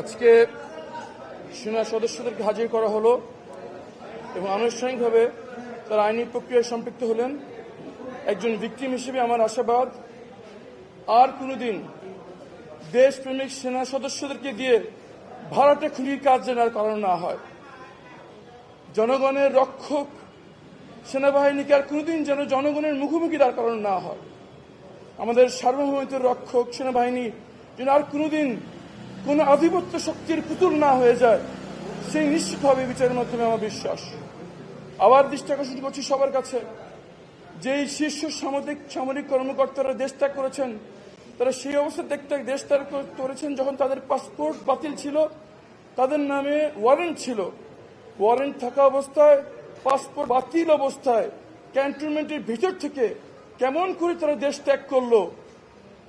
আজকে সেনা সদস্যদেরকে হাজির করা হলো এবং আনুষ্ঠানিকভাবে তারা আইনি প্রক্রিয়ায় সম্পৃক্ত হলেন একজন ভিকটিম হিসেবে আমার আশাবাদ, আর কোনোদিন দেশপ্রেমিক সেনা সদস্যদেরকে দিয়ে ভাড়াটে খুলির কাজ যেন আর করানো না হয়। জনগণের রক্ষক সেনাবাহিনীকে আর কোনোদিন যেন জনগণের মুখোমুখি দাঁড় করানো না হয়। আমাদের সার্বভৌমত্বের রক্ষক সেনাবাহিনী যেন আর কোনোদিন কোন আধিপত্য শক্তির পুতুল না হয়ে যায়, সেই নিশ্চিত হবে বিচারের মাধ্যমে আমার বিশ্বাস। আবার দৃষ্টি আকর্ষণ করছি সবার কাছে। যেই শীর্ষ সামরিক সামরিক কর্মকর্তারা দেশ ত্যাগ করেছেন, তারা সেই অবস্থা দেখতে দেশ ত্যাগ করেছেন যখন তাদের পাসপোর্ট বাতিল ছিল, তাদের নামে ওয়ারেন্ট ছিল। ওয়ারেন্ট থাকা অবস্থায়, পাসপোর্ট বাতিল অবস্থায়, ক্যান্টনমেন্টের ভিতর থেকে কেমন করে তারা দেশ ত্যাগ করল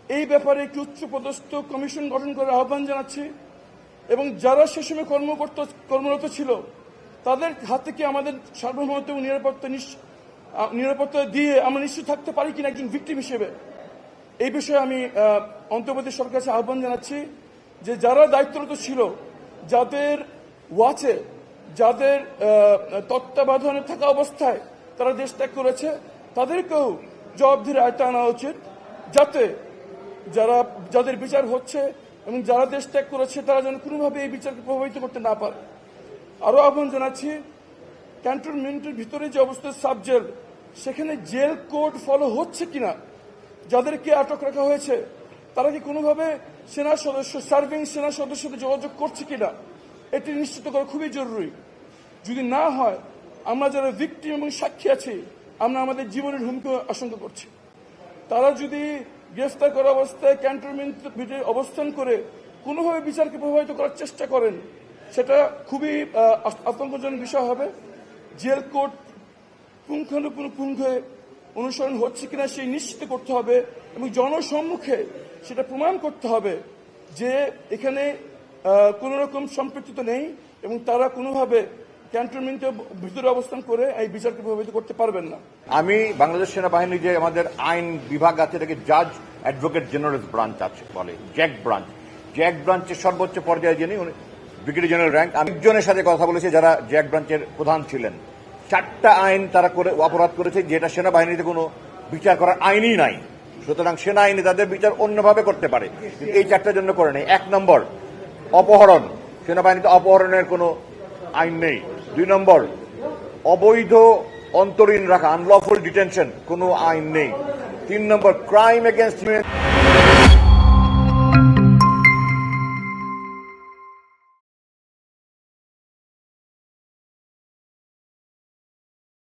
এই ব্যাপারে একটি উচ্চপদস্থ কমিশন গঠন করার আহ্বান জানাচ্ছি এবং যারা সে সময় কর্মকর্তা, কর্মরত ছিল, তাদের হাত থেকে আমাদের সার্বভৌমত্ব এবং নিরাপত্তা নিরাপত্তা দিয়ে আমরা নিশ্চিত থাকতে পারি কিনা একজন ভিক্টিম হিসেবে। এই বিষয়ে আমি অন্তর্বর্তী সরকার কাছে আহ্বান জানাচ্ছি যে যারা দায়িত্বরত ছিল, যাদের ওয়াচে, যাদের তত্ত্বাবধানে থাকা অবস্থায় তারা দেশ ত্যাগ করেছে, তাদেরকেও জবাবদিহির আয়তা আনা উচিত যাতে যারা, যাদের বিচার হচ্ছে এবং যারা দেশ ত্যাগ করেছে, তারা যেন কোনোভাবে এই বিচারকে প্রভাবিত করতে না পারে। আরও আহ্বান জানাচ্ছি, ক্যান্টনমেন্টের ভিতরে যে অবস্থা সাব জেল সেখানে জেল কোড ফলো হচ্ছে কিনা, যাদেরকে আটক রাখা হয়েছে, তারা কি কোনোভাবে সেনা সদস্য, সার্ভিং সেনা সদস্যদের যোগাযোগ করছে কিনা, এটি নিশ্চিত করা খুবই জরুরি। যদি না হয়, আমরা যারা ভিকটিম এবং সাক্ষী আছি, আমরা আমাদের জীবনের হুমকি আশঙ্কা করছি। তারা যদি গ্রেফতার করা অবস্থায় ক্যান্টনমেন্ট ভিতরে অবস্থান করে কোনোভাবে বিচারকে প্রভাবিত করার চেষ্টা করেন, সেটা খুবই আতঙ্কজনক বিষয় হবে। জেল কোর্ট পুঙ্খানুপুঙ্খে অনুসরণ হচ্ছে কিনা সেই নিশ্চিত করতে হবে এবং জনসম্মুখে সেটা প্রমাণ করতে হবে যে এখানে কোনো রকম সম্পৃক্ততা নেই এবং তারা কোনোভাবে ক্যান্টনমেন্টের ভিতরে অবস্থান করে এই বিচারকে প্রভাবিত করতে পারবেন না। আমি বাংলাদেশ সেনাবাহিনী যে আমাদের আইন বিভাগ আছে, এটাকে জাজ অ্যাডভোকেট জেনারেল ব্রাঞ্চ আছে বলে জ্যাক ব্রাঞ্চ জ্যাক ব্রাঞ্চের সর্বোচ্চ পর্যায়ে যিনি ব্রিগেডিয়ার জেনারেল র্যাঙ্ক আমি একজনের সাথে কথা বলেছি যারা জ্যাক ব্রাঞ্চের প্রধান ছিলেন। চারটা আইন তারা করে, অপরাধ করেছে, যেটা সেনাবাহিনীতে কোনো বিচার করার আইনই নাই। সুতরাং সেনা আইনে তাদের বিচার অন্যভাবে করতে পারে। এই চারটার জন্য করে নেই। এক নম্বর, অপহরণ। সেনাবাহিনীতে অপহরণের কোনো আইন নেই। দুই নম্বর অবৈধ অন্তরীণ রাখা আনলফুল ডিটেনশন কোনো আইন নেই। তিন নম্বর ক্রাইম এগেনস্ট